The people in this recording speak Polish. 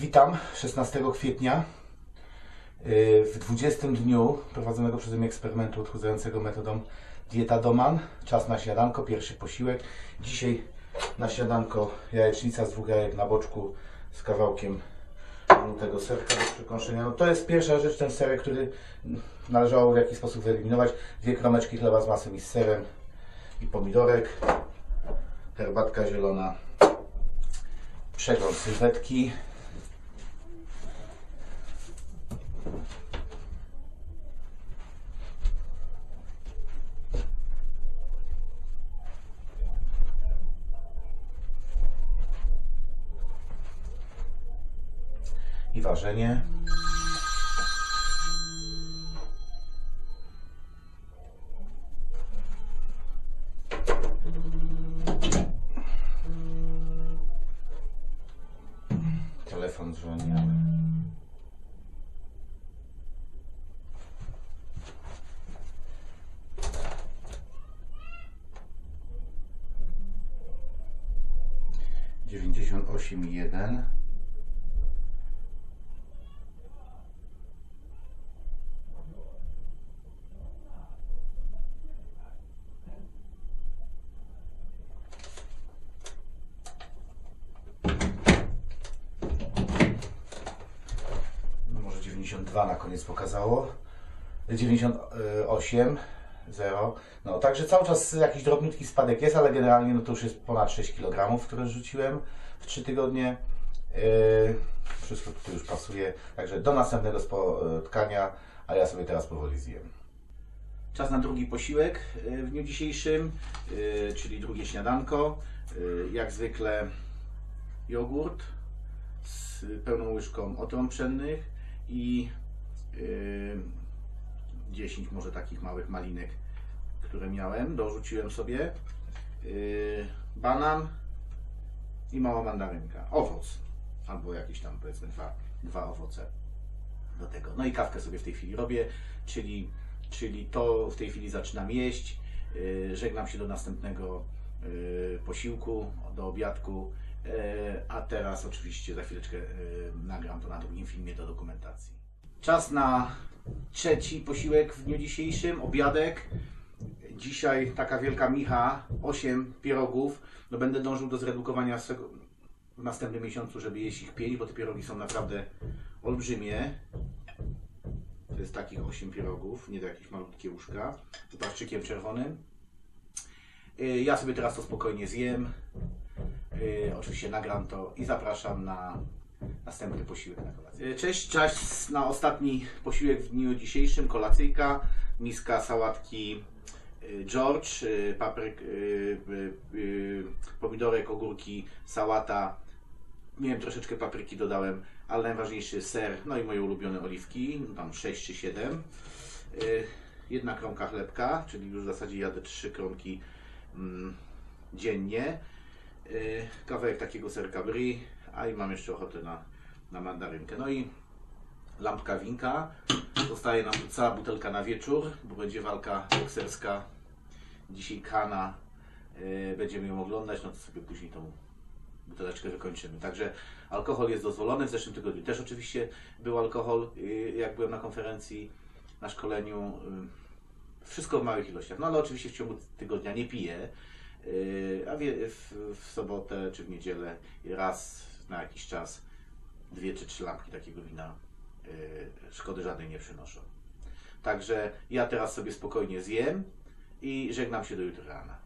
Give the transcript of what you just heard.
Witam 16 kwietnia yy, w 20 dniu prowadzonego przeze mnie eksperymentu odchudzającego metodą dieta Doman. Czas na śniadanko, pierwszy posiłek. Dzisiaj na śniadanko jajecznica z dwóch jajek na boczku z kawałkiem tego serka do przekąszenia. No to jest pierwsza rzecz, ten serek, który należało w jakiś sposób wyeliminować. Dwie kromeczki chleba z masłem i z serem i pomidorek. Herbatka zielona. Przegląd sylwetki. I ważenie. Telefon dzwoni, ale... Dziewięćdziesiąt osiem jeden. No może 92 na koniec pokazało. 98, 0. No także cały czas jakiś drobniutki spadek jest, ale generalnie no to już jest ponad 6 kg, które rzuciłem w 3 tygodnie. Yy, wszystko tutaj już pasuje. Także do następnego spotkania, a ja sobie teraz powoli zjem. Czas na drugi posiłek yy, w dniu dzisiejszym, yy, czyli drugie śniadanko. Yy, Jak zwykle jogurt z pełną łyżką otron pszennych i yy, 10 może takich małych malinek, które miałem, dorzuciłem sobie. Yy, banan i mała mandarynka. Owoc. Albo jakieś tam powiedzmy dwa, dwa owoce do tego. No i kawkę sobie w tej chwili robię, czyli, czyli to w tej chwili zaczynam jeść. Yy, żegnam się do następnego yy, posiłku, do obiadku. Yy, A teraz oczywiście za chwileczkę yy, nagram to na drugim filmie do dokumentacji. Czas na trzeci posiłek w dniu dzisiejszym, obiadek. Dzisiaj taka wielka micha, 8 pierogów. No będę dążył do zredukowania w następnym miesiącu, żeby jeść ich 5, bo te pierogi są naprawdę olbrzymie. To jest takich 8 pierogów, nie to jakieś malutkie łóżka, z czerwonym. Y, Ja sobie teraz to spokojnie zjem. Y, Oczywiście nagram to i zapraszam na następny posiłek na kolację. Y, Cześć, czas na ostatni posiłek w dniu dzisiejszym, kolacyjka, miska sałatki y, George, papryk, pomidorek, ogórki, sałata, miałem troszeczkę papryki, dodałem, ale najważniejszy ser, no i moje ulubione oliwki, tam 6 czy 7. Y, Jedna kromka chlebka, czyli już w zasadzie jadę 3 kromki mm, dziennie. Y, Kawałek takiego serka brie, a i mam jeszcze ochotę na, na mandarynkę. No i lampka winka. Zostaje nam cała butelka na wieczór, bo będzie walka bokserska. Dzisiaj Kana. y, Będziemy ją oglądać, no to sobie później tą buteleczkę wykończymy. Także alkohol jest dozwolony. W zeszłym tygodniu też oczywiście był alkohol, y, jak byłem na konferencji, na szkoleniu. Wszystko w małych ilościach. No ale oczywiście w ciągu tygodnia nie piję. Y, A w, w sobotę czy w niedzielę raz na jakiś czas dwie czy trzy lampki takiego wina y, szkody żadnej nie przynoszą. Także ja teraz sobie spokojnie zjem i żegnam się do jutra rana.